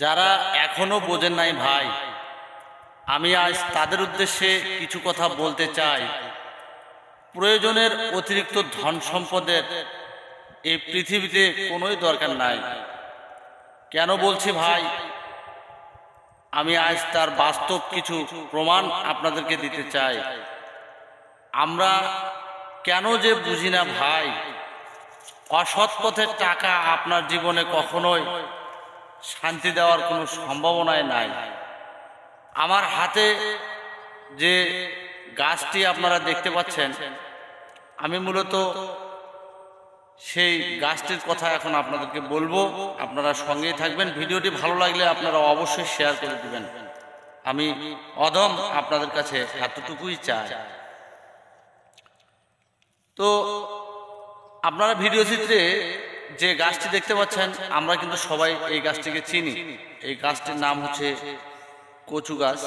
যারা এখনও বোঝেন নাই ভাই, আমি আজ তাদের উদ্দেশ্যে কিছু কথা বলতে চাই। প্রয়োজনের অতিরিক্ত ধন সম্পদের এই পৃথিবীতে কোনোই দরকার নাই। কেন বলছি ভাই, আমি আজ তার বাস্তব কিছু প্রমাণ আপনাদেরকে দিতে চাই। আমরা কেন যে বুঝি না ভাই, অসৎ পথের টাকা আপনার জীবনে কখনোই শান্তি দেওয়ার কোনো সম্ভাবনায় নাই। আমার হাতে যে গাছটি আপনারা দেখতে পাচ্ছেন, আমি মূলত সেই গাছটির কথা এখন আপনাদেরকে বলব। আপনারা সঙ্গেই থাকবেন। ভিডিওটি ভালো লাগলে আপনারা অবশ্যই শেয়ার করে দিবেন। আমি অদম আপনাদের কাছে এতটুকুই চাই। তো আপনারা ভিডিও চিত্রে যে গাছটি দেখতে পাচ্ছেন, আমরা কিন্তু সবাই এই গাছটিকে চিনি। এই গাছটির নাম হচ্ছে কচু গাছ।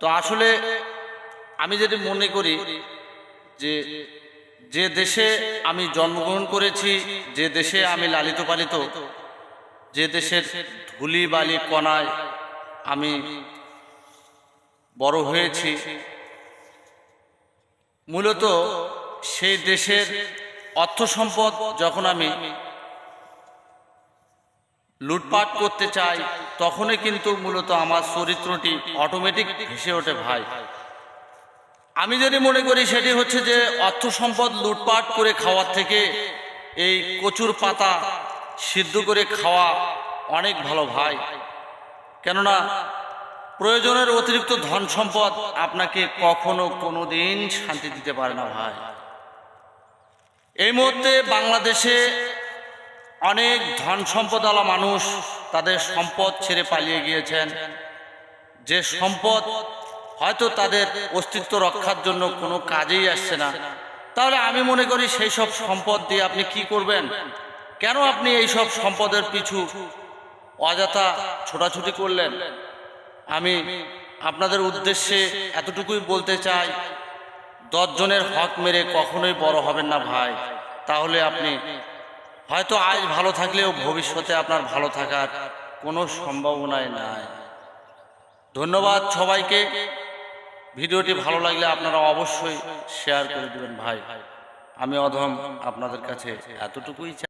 তো আসলে আমি যদি মনে করি যে যে দেশে আমি জন্মগ্রহণ করেছি, যে দেশে আমি লালিত পালিত, যে দেশের ধুলি বালি কণায় আমি বড় হয়েছি, মূলত সেই দেশের অর্থ সম্পদ যখন আমি লুটপাট করতে চাই, তখনই কিন্তু মূলত আমার চরিত্রটি অটোমেটিক ভেসে ওঠে ভাই। আমি যদি মনে করি সেটি হচ্ছে যে অর্থ সম্পদ লুটপাট করে খাওয়ার থেকে এই কচুর পাতা সিদ্ধ করে খাওয়া অনেক ভালো ভাই। কেননা প্রয়োজনের অতিরিক্ত ধন সম্পদ আপনাকে কখনো কোনো দিন শান্তি দিতে পারে না ভাই। এই মুহূর্তে বাংলাদেশে অনেক ধন সম্পদওয়ালা মানুষ তাদের সম্পদ ছেড়ে পালিয়ে গিয়েছেন। যে সম্পদ হয়তো তাদের অস্তিত্ব রক্ষার জন্য কোনো কাজেই আসছে না। তাহলে আমি মনে করি সেই সব সম্পদ দিয়ে আপনি কি করবেন? কেন আপনি এই সব সম্পদের পিছু অযথা ছোটাছুটি করলেন? আমি আপনাদের উদ্দেশ্যে এতটুকুই বলতে চাই, দশজনের হক মেরে কখনোই বড় হবেন না ভাই। তাহলে আপনি হয়তো আজ ভালো থাকলেও ভবিষ্যতে আপনার ভালো থাকার কোনো সম্ভাবনাই নাই। ধন্যবাদ সবাইকে। ভিডিওটি ভালো লাগলে আপনারা অবশ্যই শেয়ার করে দেবেন ভাই। আমি অধম, আপনাদের কাছে এতটুকুই চাই